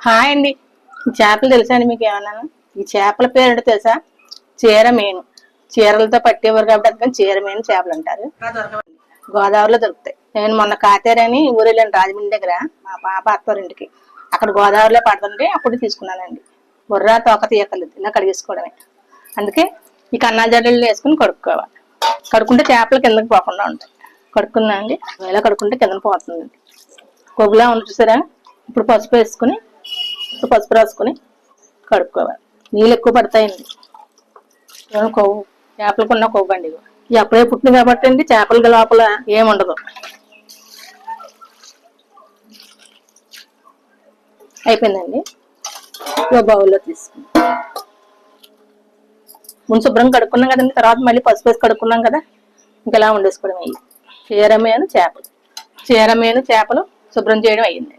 Hi అండి. చేపలు తెలుసా అండి మీకు ఏమన్నా? ఈ చేపల పేరు తెలుసా? చీర మేను. చీరలతో పట్టేవారు కాబట్టి అందుకని చీర మేను చేపలు అంటారు. గోదావరిలో దొరుకుతాయి. నేను మొన్న కాతేరని ఊరు వెళ్ళాను రాజమండ్రి దగ్గర మా పాప అత్తవారింటికి. అక్కడ గోదావరిలో పడుతుంటే అప్పుడు తీసుకున్నానండి. బుర్రా తోక తీయకలేదు ఇలా కడిగేసుకోవడమే. అందుకే ఈ కన్నా జడలు వేసుకుని కడుక్కోవాలి. కడుక్కుంటే చేపలు కిందకి పోకుండా ఉంటాయి. కడుక్కున్నా అండి ఇలా కడుక్కుంటే కిందకి పోతుందండి. కొగ్గులా ఉంది చూసారా? ఇప్పుడు పసుపు వేసుకుని పసుపు రాసుకొని కడుక్కోవాలి. నీళ్ళు ఎక్కువ పడతాయండి కొవ్వు. చేపలకు ఉన్న కొవ్వు అండి ఇవి. అప్పుడే పుట్టింది కాబట్టి అండి చేపల లోపల ఏముండదు అయిపోయిందండి. ఒక బౌల్లో తీసుకుని ముందు శుభ్రం కడుక్కున్నాం కదండి. తర్వాత మళ్ళీ పసుపు వేసి కడుక్కున్నాం కదా. ఇంకా వండేసుకోవడం అయ్యి చీరమేను చేపలు. చీరమేను చేపలు శుభ్రం చేయడం అయ్యింది.